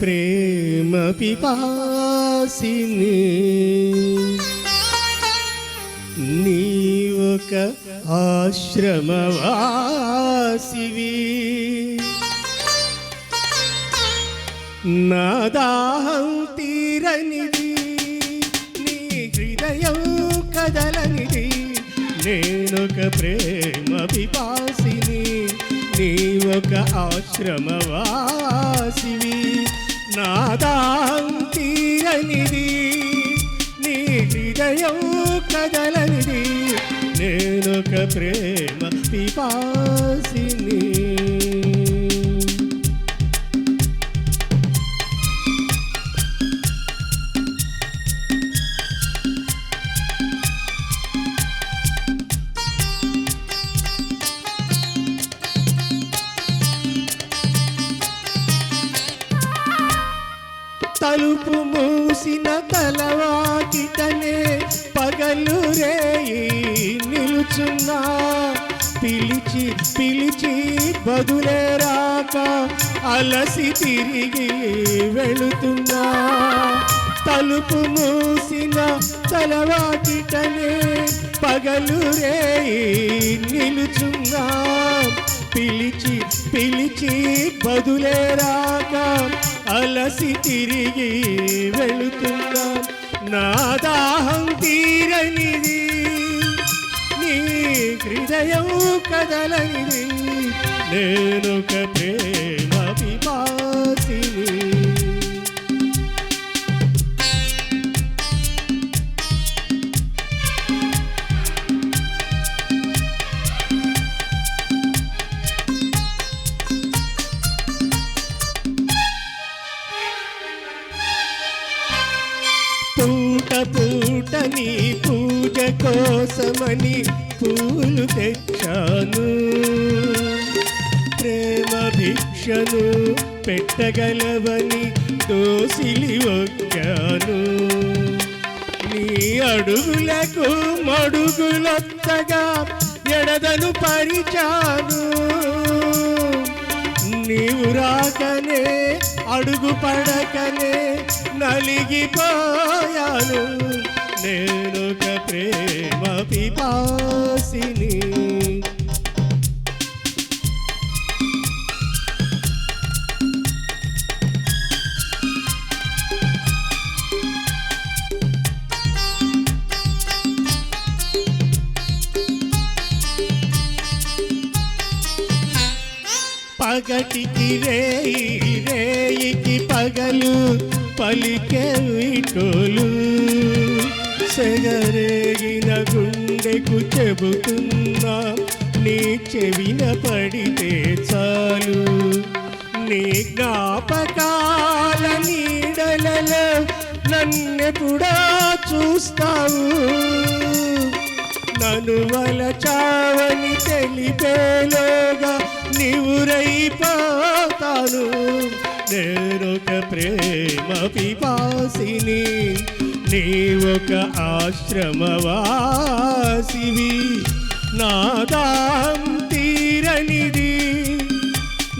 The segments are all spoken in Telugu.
ప్రేమ పిపాసిని నీ ఆశ్రమవాసివి. నాదాహం తీరనిది నీ హృదయం కదలనిది. నేనొక ప్రేమ పిపాసిని నీవొక ఒక ఆశ్రమవాసివి. నా దాహం నీ హృదయం కదలనిది నేనొక ప్రేమ పిపాసిని. తలుపు మూసిన తలవాకితనే పగలు రేయి నిలుచున్నా. పిలిచి పిలిచి బదులే రాక అలసి తిరిగి వెళుతున్నా. తలుపు మూసిన తలవాకిటనే పగలు రేయి నిలుచున్నా. పిలిచి పిలిచి బదులే రాక అలసి తిరిగి వెళుతున్నాం. నా దాహం తీరనిది నీ హృదయం కదలనిది. నేనొక ప్రేమ పిపాసిని పూట పూట నీ పూజ కోసమని పూలు తెచ్చాను. ప్రేమ భిక్షను పెట్టగలవని దోసిలి వచ్చాను నీ అడుగులకు మడుగులొత్తగా ఎడదను పరిచాను. నీవు రాకనే అడుగు పడకనే నలిగిపోయాను. నేనొక ప్రేమ పిపాసిని. పగటికి రేయి రేయికి పగలు పలికే విటోలు సెగరేగిన గుండెకు చెబుతున్నా నీ చెవిన పడితే చాలు. నీ జ్ఞాపకాల నీడలలో నన్నెప్పుడా చూస్తావు? నన్ను వలచావని తెలిపేలోగా నివురైపోతాను. నేనొక ప్రేమ పిపాసిని నీ ఒక ఆశ్రమవాసివి నాదాం తీరనిది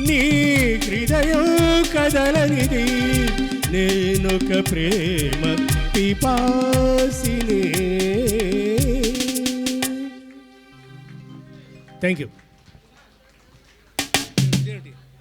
నీ హృదయం కదలనిది. నేనొక ప్రేమ పిపాసిని. Thank you